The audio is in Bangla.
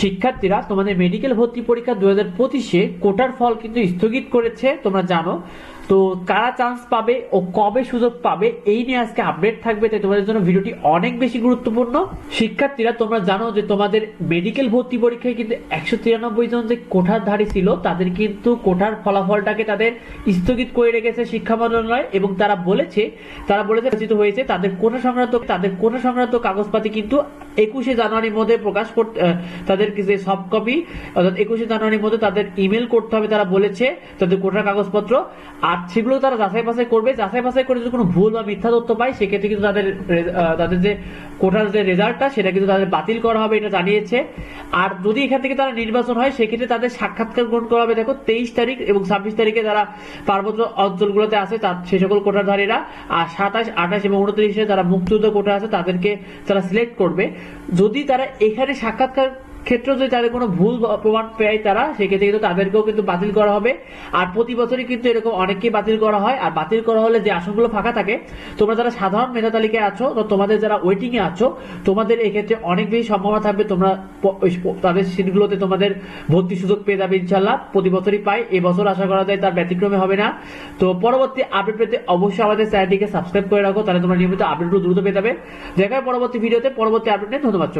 শিক্ষার্থীরা তোমাদের মেডিকেল ভর্তি পরীক্ষা দু হাজার পঁচিশে কোটার ফল কিন্তু স্থগিত করেছে, তোমরা জানো। তো কারা চান্স পাবে ও কবে সুযোগ পাবে, এই নিয়ে আজকে আপডেট থাকবে, তাই তোমাদের জন্য ভিডিওটি অনেক বেশি গুরুত্বপূর্ণ। শিক্ষার্থীরা, তোমরা জানো যে তোমাদের মেডিকেল ভর্তি পরীক্ষায় কিন্তু একশো তিরানব্বই জন যে কোঠারধারী ছিল, তাদের কিন্তু কোঠার ফলাফলটাকে তাদের স্থগিত করে রেখেছে শিক্ষা মন্ত্রণালয় এবং তারা বলেছে তারা বলেছে রচিত হয়েছে, তাদের কোটা সংক্রান্ত, তাদের কোটা সংক্রান্ত কাগজপাতি কিন্তু একুশে জানুয়ারির মধ্যে প্রকাশ করতে তাদের যে সফট কপি অর্থাৎ একুশে জানুয়ারির মধ্যে তাদের ইমেল করতে হবে, তারা বলেছে, তাদের কোটার কাগজপত্র। আর সেগুলো তারা যাচাই বাছাই করবে। যাচাই বাছাই করে যদি কোনো ভুল বা মিথ্যা তথ্য পায়, সেক্ষেত্রে কিন্তু তাদের তাদের যে কোটার যে রেজাল্টটা সেটা কিন্তু তাদের বাতিল করা হবে এটা জানিয়েছে। আর যদি এখান থেকে তারা নির্বাচন হয়, সেক্ষেত্রে তাদের সাক্ষাৎকার গ্রহণ করা হবে। দেখো, তেইশ তারিখ এবং ছাব্বিশ তারিখে যারা পার্বত্য অঞ্চলগুলোতে আছে তার সে সকল কোটাধারীরা, আর সাতাশ, আঠাশ এবং উনত্রিশে যারা মুক্তিযুদ্ধ কোটা আছে, তাদেরকে তারা সিলেক্ট করবে। যদি তারা এখানে সাক্ষাৎকার ক্ষেত্রে যদি তাদের কোনো ভুল প্রমাণ পায় তারা, সেক্ষেত্রে কিন্তু তাদেরকেও কিন্তু বাতিল করা হবে। আর প্রতি বছরই কিন্তু এরকম অনেককেই বাতিল করা হয়। আর বাতিল করা হলে যে আসনগুলো ফাঁকা থাকে, তোমরা যারা সাধারণ মেধা তালিকায় আছো, তো তোমাদের যারা ওয়েটিং এ আছো, তোমাদের এক্ষেত্রে অনেক বেশি সম্ভাবনা থাকবে। তোমরা তাদের সিটগুলোতে তোমাদের ভর্তি সুযোগ পেয়ে যাবে ইনশাল্লাহ প্রতি বছরই পাই। এবছর আশা করা যায় তার ব্যতিক্রমে হবে না। তো পরবর্তী আপডেট পেতে অবশ্যই আমাদের চ্যানেলটিকে সাবস্ক্রাইব করে রাখো, তাহলে তোমরা নিয়মিত আপডেটগুলো দ্রুত পেয়ে যাবে। দেখা পরবর্তী ভিডিওতে পরবর্তী আপডেট নিয়ে ধন্যবাদ।